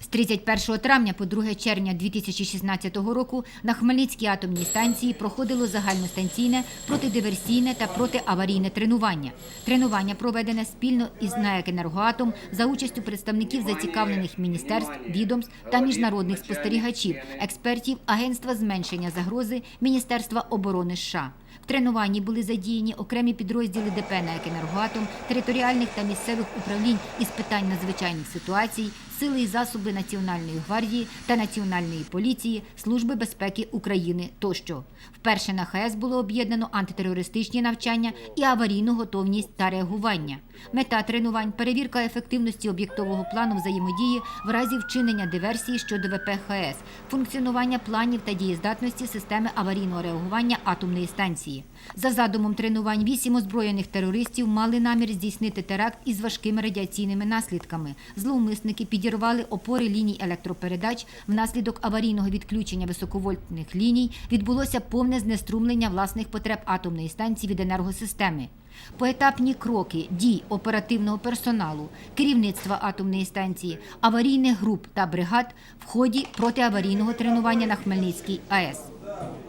З 31 травня по 2 червня 2016 року на Хмельницькій атомній станції проходило загальностанційне протидиверсійне та протиаварійне тренування. Тренування проведене спільно із НАЕК «Енергоатом» за участю представників зацікавлених міністерств, відомств та міжнародних спостерігачів, експертів Агентства зменшення загрози Міністерства оборони США. В тренуванні були задіяні окремі підрозділи ДП «НАЕК територіальних та місцевих управлінь із питань надзвичайних ситуацій, сили і засоби Національної гвардії та Національної поліції, Служби безпеки України тощо. Вперше на ХАЕС було об'єднано антитерористичні навчання і аварійну готовність та реагування. Мета тренувань перевірка ефективності об'єктового плану взаємодії в разі вчинення диверсії щодо ВП ХАЕС, функціонування планів та дієздатності системи аварійного реагування атомної станції. За задумом тренувань вісім озброєних терористів мали намір здійснити теракт із важкими радіаційними наслідками. Зловмисники підірвали опори ліній електропередач. Внаслідок аварійного відключення високовольтних ліній відбулося повне знеструмлення власних потреб атомної станції від енергосистеми. Поетапні кроки дій оперативного персоналу, керівництва атомної станції, аварійних груп та бригад в ході протиаварійного тренування на Хмельницькій АЕС.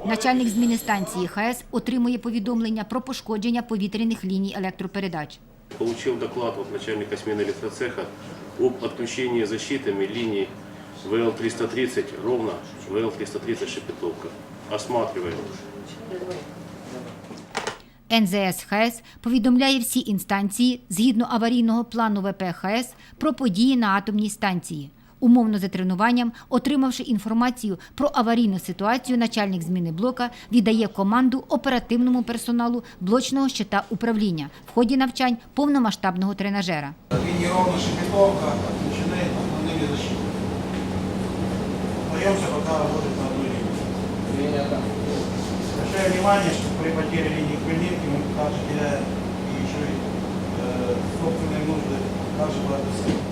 Начальник зміни станції ХАЕС отримує повідомлення про пошкодження повітряних ліній електропередач. Получил доклад от начальника смены электроцеха об отключении защитами линий ВЛ-330 ровно, ВЛ-330 Шепетовка. Осматриваем. НЗС ХС повідомляє всі інстанції згідно аварійного плану ВПХС про події на атомній станції Умовно за тренуванням, отримавши інформацію про аварійну ситуацію, начальник зміни блока віддає команду оперативному персоналу блочного щита управління в ході навчань повномасштабного тренажера. Линии ровно шепетовка отключены основными защитами. Остаемся пока работать на одной линии. Обращаю внимание, что при потере линии хмельники мы также теряем и еще и э, собственные нужды также продюсируем.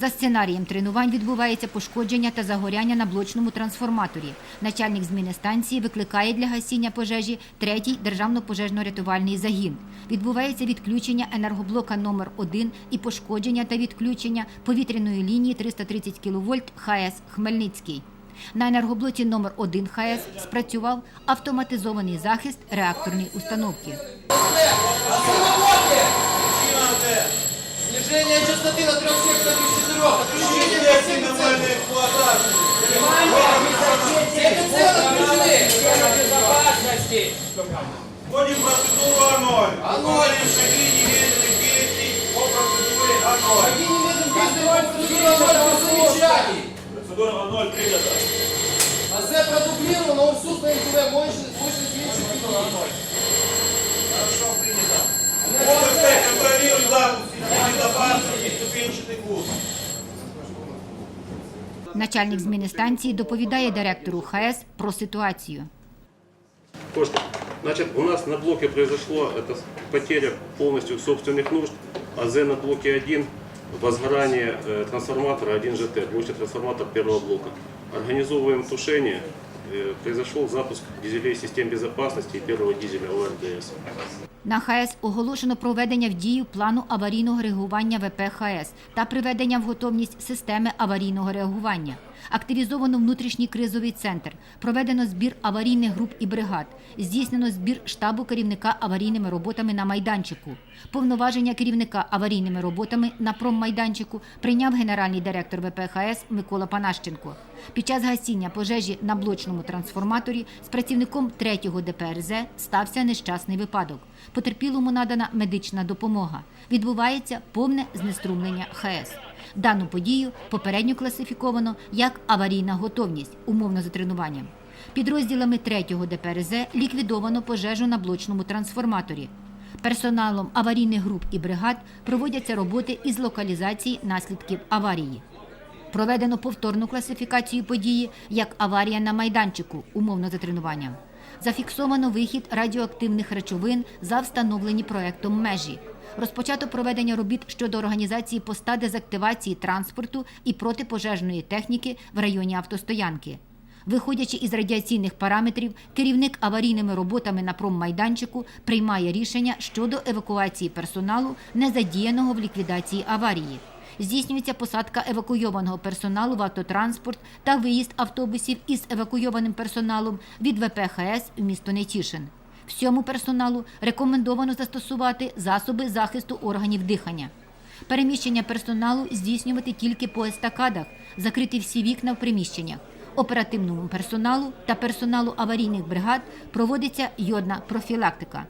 За сценарієм тренувань відбувається пошкодження та загоряння на блочному трансформаторі. Начальник зміни станції викликає для гасіння пожежі третій державно-пожежно-рятувальний загін. Відбувається відключення енергоблока номер 1 і пошкодження та відключення повітряної лінії 330 кВт ХАЕС Хмельницький. На енергоблоці номер 1 ХАЕС спрацював автоматизований захист реакторної установки. Снижение частоты на трех секторах из четырех. Отключение нормальной эксплуатации. Все целы отключены. безопасности. Вводим процедуру А0. А0. Выполняем шаги немедленных действий по процедуре А0. Какие немедленно действия процедура ноль без замечаний. Процедура А0 принята. АЗ продублировано, УРСУС на НТВ мощность, мощность меньше 5. Начальник зміни станції доповідає директору ХАЕС про ситуацію. Кошка, значит, у нас на блоке произошло это потеря полностью собственных нужд, АЗ на блоке 1, возгорание э, трансформатора 1 ЖТ, блочный трансформатор первого блока. Организовываем тушение, э, произошел запуск дизелей систем безопасности и первого дизеля ОРДС. На ХАЕС оголошено проведення в дію плану аварійного реагування ВП та приведення в готовність системи аварійного реагування. Активізовано внутрішній кризовий центр, проведено збір аварійних груп і бригад, здійснено збір штабу керівника аварійними роботами на майданчику. Повноваження керівника аварійними роботами на проммайданчику прийняв генеральний директор ВП ХАЕС Микола Панащенко. Під час гасіння пожежі на блочному трансформаторі з працівником 3-го ДПРЗ стався нещасний випадок. Потерпілому надана медична допомога. Відбувається повне знеструмлення ХАЕС. Дану подію попередньо класифіковано як аварійна готовність, умовно за тренуванням. Підрозділами 3-го ДПРЗ ліквідовано пожежу на блочному трансформаторі. Персоналом аварійних груп і бригад проводяться роботи із локалізації наслідків аварії. Проведено повторну класифікацію події як аварія на майданчику, умовно за тренуванням. Зафіксовано вихід радіоактивних речовин за встановлені проектом межі. Розпочато проведення робіт щодо організації поста дезактивації транспорту і протипожежної техніки в районі автостоянки. Виходячи із радіаційних параметрів, керівник аварійними роботами на проммайданчику приймає рішення щодо евакуації персоналу, не задіяного в ліквідації аварії. здійснюється посадка евакуйованого персоналу в автотранспорт та виїзд автобусів із евакуйованим персоналом від ВПХС в місто Нетішин. Всьому персоналу рекомендовано застосувати засоби захисту органів дихання. Переміщення персоналу здійснювати тільки по естакадах, закрити всі вікна в приміщеннях. Оперативному персоналу та персоналу аварійних бригад проводиться йодна профілактика.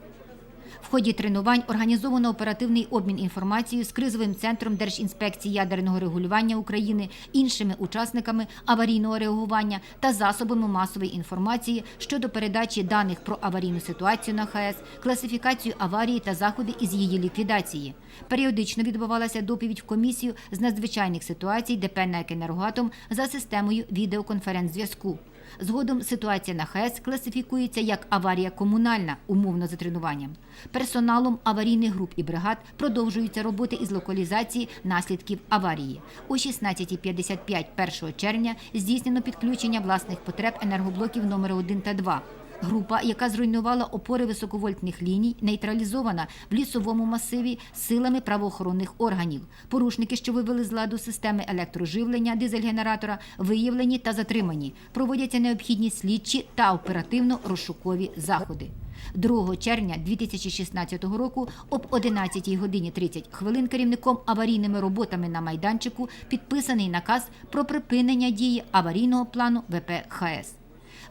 В ході тренувань організовано оперативний обмін інформацією з кризовим центром Держінспекції ядерного регулювання України, іншими учасниками аварійного реагування та засобами масової інформації щодо передачі даних про аварійну ситуацію на ХАЕС, класифікацію аварії та заходи із її ліквідації. Періодично відбувалася доповідь в комісію з надзвичайних ситуацій ДП «НЕК «Енергоатом» за системою відеоконференц-зв'язку. Згодом ситуація на ХАЕС класифікується як аварія комунальна, умовно за тренуванням. Персоналом аварійних груп і бригад продовжуються роботи із локалізації наслідків аварії. О 16.55 1 червня здійснено підключення власних потреб енергоблоків номер 1 та 2. Група, яка зруйнувала опори високовольтних ліній, нейтралізована в лісовому масиві силами правоохоронних органів. Порушники, що вивели з ладу системи електроживлення дизель-генератора, виявлені та затримані. Проводяться необхідні слідчі та оперативно-розшукові заходи. 2 червня 2016 року об 11 годині 30 хвилин керівником аварійними роботами на майданчику підписаний наказ про припинення дії аварійного плану ВП ХАЕС.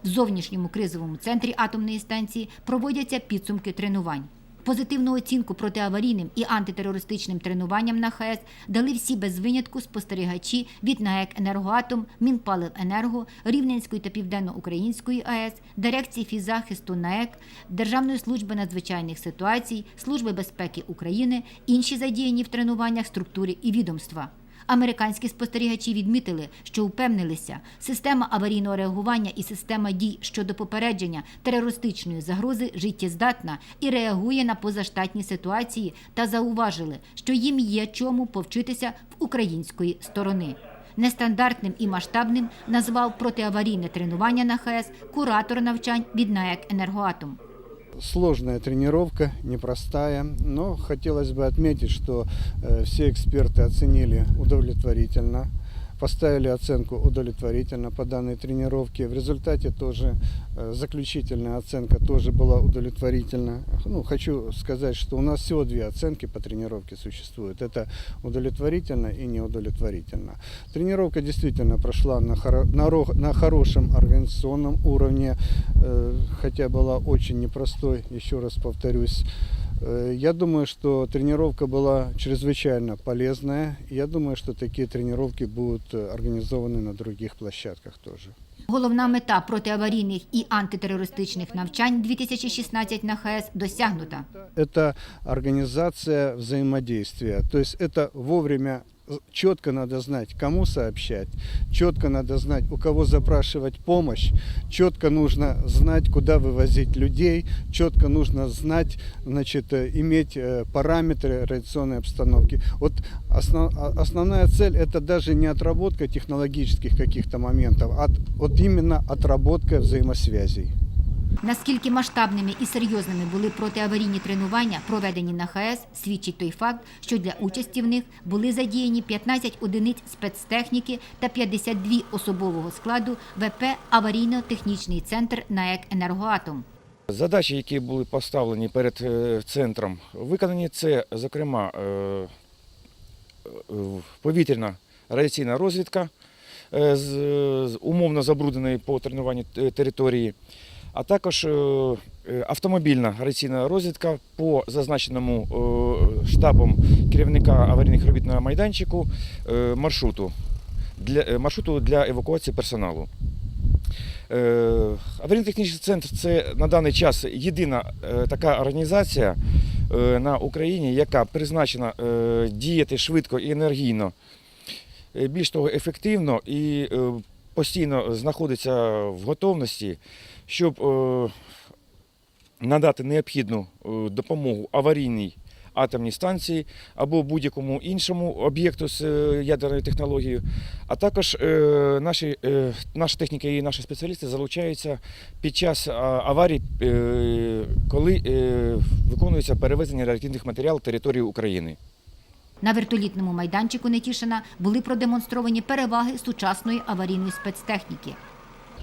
В зовнішньому кризовому центрі атомної станції проводяться підсумки тренувань. Позитивну оцінку протиаварійним і антитерористичним тренуванням на ХАЕС дали всі без винятку спостерігачі від НАЕК «Енергоатом», Мінпаливенерго, Рівненської та Південноукраїнської АЕС, Дирекції фіззахисту НАЕК, Державної служби надзвичайних ситуацій, Служби безпеки України, інші задіяні в тренуваннях структури і відомства. Американські спостерігачі відмітили, що упевнилися, система аварійного реагування і система дій щодо попередження терористичної загрози життєздатна і реагує на позаштатні ситуації та зауважили, що їм є чому повчитися в української сторони. Нестандартним і масштабним назвав протиаварійне тренування на ХАЕС куратор навчань від НАЕК «Енергоатом». Сложная тренировка, непростая, но хотелось бы отметить, что э, все эксперты оценили удовлетворительно, поставили оценку удовлетворительно по данной тренировке. В результате тоже э, заключительная оценка тоже была удовлетворительна. Ну, хочу сказать, что у нас всего две оценки по тренировке существуют. Это удовлетворительно и неудовлетворительно. Тренировка действительно прошла на, хоро- на, ро- на хорошем организационном уровне, э, хотя была очень непростой, еще раз повторюсь. Э, Я думаю, что тренировка была чрезвычайно полезная. Я думаю, что такие тренировки будут э, организованы на других площадках тоже. Головна мета протиаварійних і антитерористичних навчань 2016 на ХАЕС досягнута. Это организация взаимодействия. То есть это вовремя четко надо знать, кому сообщать, четко надо знать, у кого запрашивать помощь, четко нужно знать, куда вывозить людей, четко нужно знать, значит, э, иметь э, параметры радиационной обстановки. Вот основ- а- основная цель это даже не отработка технологических каких-то моментов, а от- вот именно отработка взаимосвязей. Наскільки масштабними і серйозними були протиаварійні тренування, проведені на ХАЕС, свідчить той факт, що для участі в них були задіяні 15 одиниць спецтехніки та 52 особового складу ВП Аварійно-технічний центр НАЕК «Енергоатом». Задачі, які були поставлені перед е, центром, виконані це, зокрема, е, повітряна радіаційна розвідка е, умовно забрудненої по тренуванню території, а також е, е, автомобільна радіаційна розвідка по зазначеному е, штабом керівника аварійних робіт на майданчику маршруту для, маршруту для евакуації персоналу. Аварійно-технічний центр це на даний час єдина така організація на Україні, яка призначена діяти швидко і енергійно, більш того, ефективно і постійно знаходиться в готовності, щоб е, надати необхідну е, допомогу аварійній атомній станції або будь-якому іншому об'єкту з е, ядерною технологією. А також наші, наша техніка і наші спеціалісти залучаються під час аварій, коли виконується перевезення радіоактивних матеріалів території України. На вертолітному майданчику Нетішина були продемонстровані переваги сучасної аварійної спецтехніки.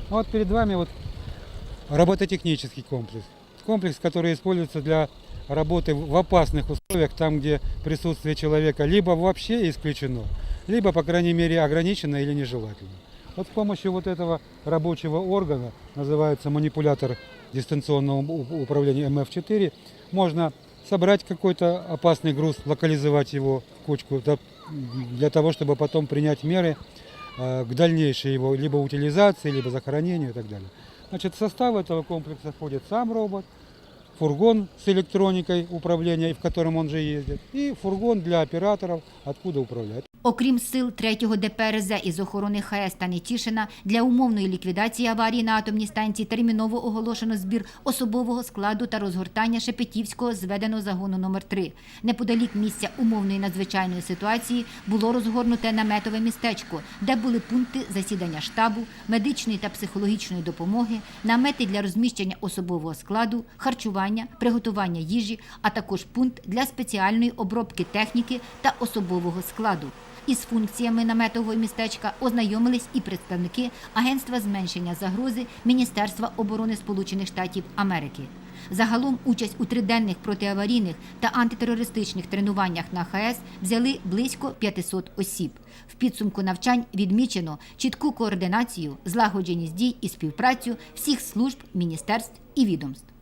А вот перед вами вот робототехнический комплекс. Комплекс, который используется для работы в опасных условиях, там, где присутствие человека либо вообще исключено, либо, по крайней мере, ограничено или нежелательно. Вот с помощью вот этого рабочего органа, называется манипулятор дистанционного у- управления МФ-4, можно собрать какой-то опасный груз, локализовать его в кучку да, для того, чтобы потом принять меры э, к дальнейшей его либо утилизации, либо захоронению и так далее. Значит, в состав этого комплекса входит сам робот, фургон с электроникой управления, в котором он же ездит, и фургон для операторов, откуда управлять. Окрім сил 3-го ДПРЗ із охорони ХАЕС та Нетішина, для умовної ліквідації аварії на атомній станції терміново оголошено збір особового складу та розгортання Шепетівського зведеного загону номер 3 Неподалік місця умовної надзвичайної ситуації було розгорнуте наметове містечко, де були пункти засідання штабу, медичної та психологічної допомоги, намети для розміщення особового складу, харчування, приготування їжі, а також пункт для спеціальної обробки техніки та особового складу. Із функціями наметового містечка ознайомились і представники Агентства зменшення загрози Міністерства оборони Сполучених Штатів Америки. Загалом участь у триденних протиаварійних та антитерористичних тренуваннях на ХАЕС взяли близько 500 осіб. В підсумку навчань відмічено чітку координацію, злагодженість дій і співпрацю всіх служб, міністерств і відомств.